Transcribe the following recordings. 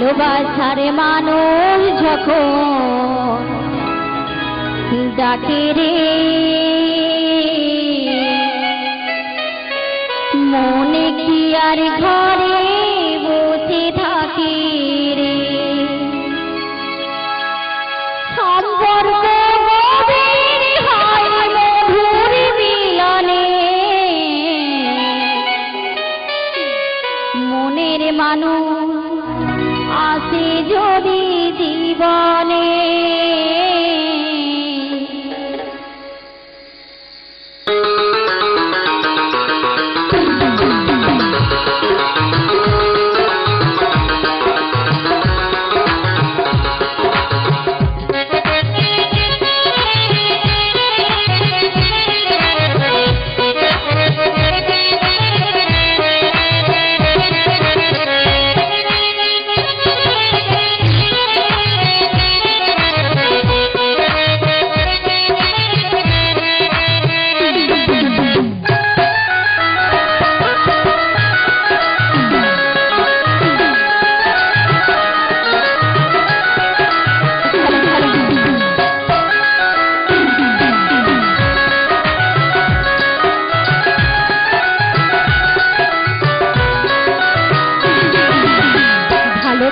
ভালোবাসার মানুষ যখন ডাকে রে মনে কি আর ঘরে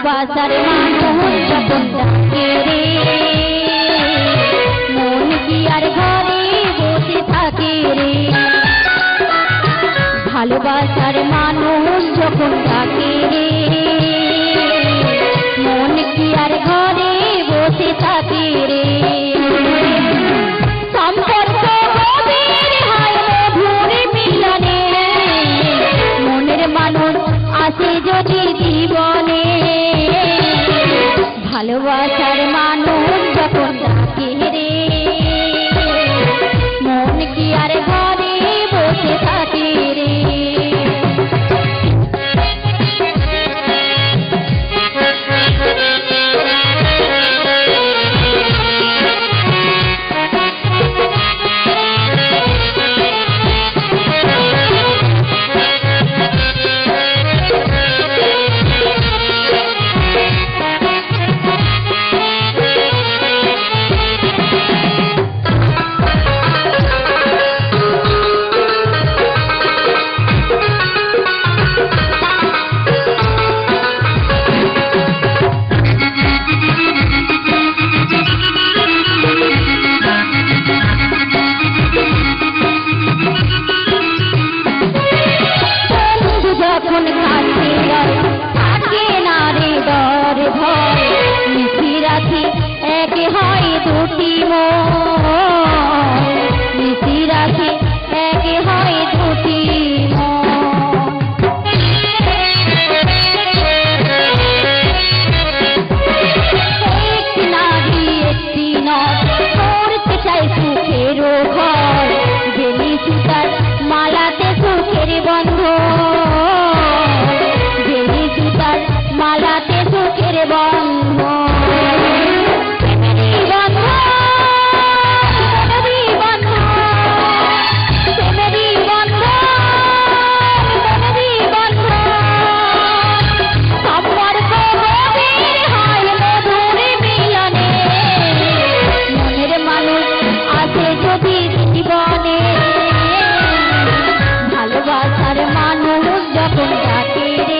ভালোবাসার মানুষ যখন ডাকে মন কি আর ঘরে বসে থাকে রে? ভালোবাসার মানুষ যখন ডাকে রে মুলুক যখন ডাকে রে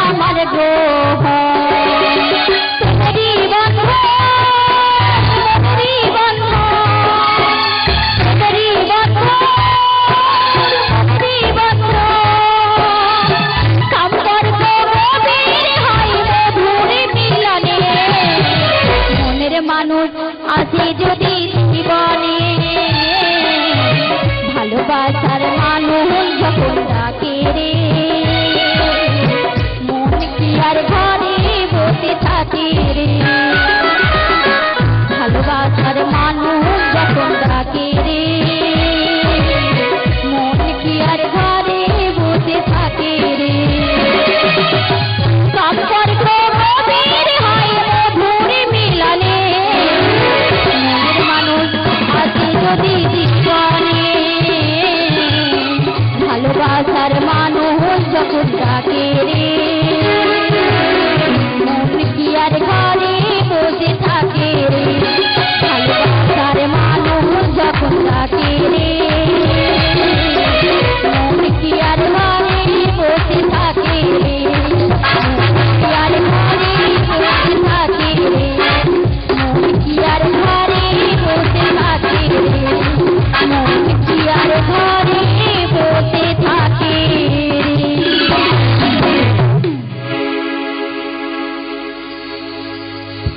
আমার গ্রহ